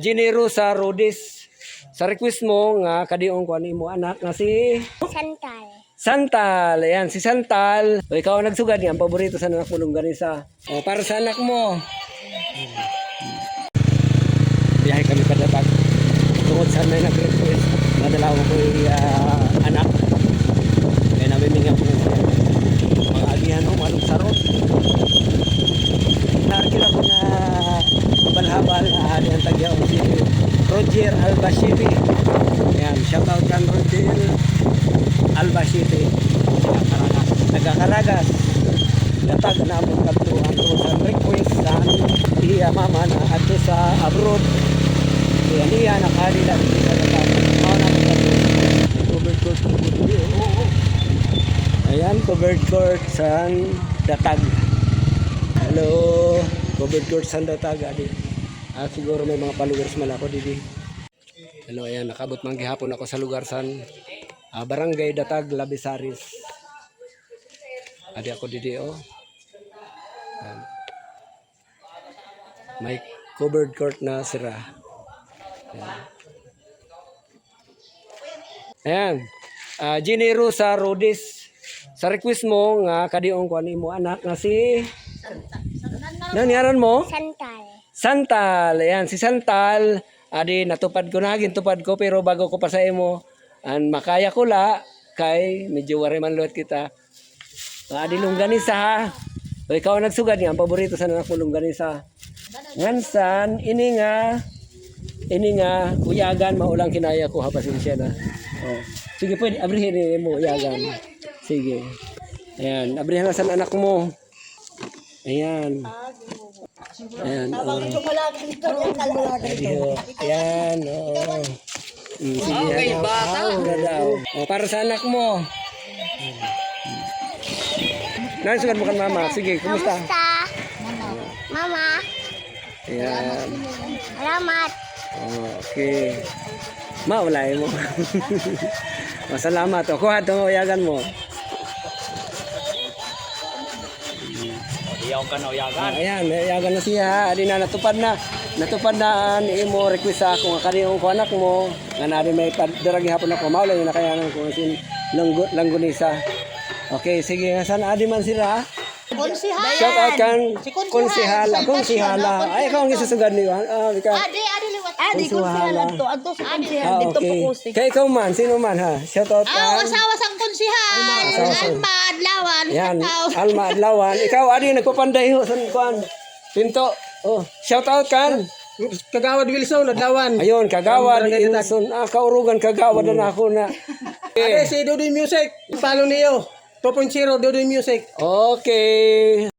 Ginero sa Rodis. Sa request mo nga kadiong ko mo anak nga si Santal. Santal. Ayan, si Santal. O, ikaw ang nagsugad. Ang paborito sa anak mo longganisa. O, para sa anak mo. Biyahe kami kadatag. Tungkol sa may nag-request. Nadala ko ko uh, anak. Kaya namiminga ko mga agihan o mga sarot. Nakakila ko na balhabal. Uh, ang tagyaw si Roger Albacete. Ayan, shout out kan Roger Albacete. Nagkakaragas. Nagkakaragas. Datag na mo kadto ang sa request sa iya mama na adto sa abroad. Kaya niya nakalila dito sa datag. Mao na. Covered court dito. Ayan, covered court sa datag. Hello, covered court sa datag. Adi. Ah, siguro may mga followers man ako didi. Hello, ayan, nakabot man gihapon ako sa lugar san ah, Barangay Datag, Labisaris. Adi ako didi, oh. Ayan. May covered court na sira. Ayan. Ayan. Ah, Ginero sa Rodis. Sa request mo nga kadiong ko mo anak nga si Nanyaran mo? Santal. Santal, ayan, si Santal, adi natupad ko na, gintupad ko, pero bago ko pa sa imo, an makaya ko la, kay medyo wari man luwat kita. Adi lungganisa ha. O ikaw nagsugad niya, ang paborito sa nanak mo lungganisa. Ngansan, ini nga, ini nga, uyagan, maulang kinaya ko, ha, pasensya na. Oh. Sige, pwede, abrihin ni mo, uyagan. Sige. Ayan, abrihan na sa anak mo. Ayan. Ayan, oh. Adiho. Ayan, oo. Mm, sige, okay, bata. na daw. O, para sa anak mo. Nansugan mo kan mama. Sige, kumusta? Kamusta? Mama. Ayan. Salamat. Okay. Maulay mo. Masalamat. O, kuha ito, uyagan mo. Iyaw ka na uyagan. Ah, ayan, uyagan na siya. Adi na, natupad na. Natupad na ni mo request sa ako nga kaniyong ko anak mo. Nga nari may padaragi hapon ako. Maulay na kaya nang kung sin langgo, langgunisa. Okay, sige. Saan adi man sila? Konsihan. Shout out kan Si Konsihala. konsihala. Konsihala. Ay, ikaw ang isusugad niyo. Ah. Adi, adi liwat. Adi, konsihala to. Adto sa konsihan. Ah, Dito po okay. kusi. Kaya ikaw man, sino man ha? Shout out Ah, kan. asawa sang konsihan. Sang- Alma, Adlawan. Yan. Alma Adlawan. Ikaw, adi, nagpapanday ho sa kuan. Pinto. Oh, shout out kan. Kagawad Wilson, Adlawan. Ayun, kagawad, Ilson, ah, kaurugan, kagawad na ako na. Ate, si Dodoy Music. Follow niyo. 2.0 Dodoy Music. Okay.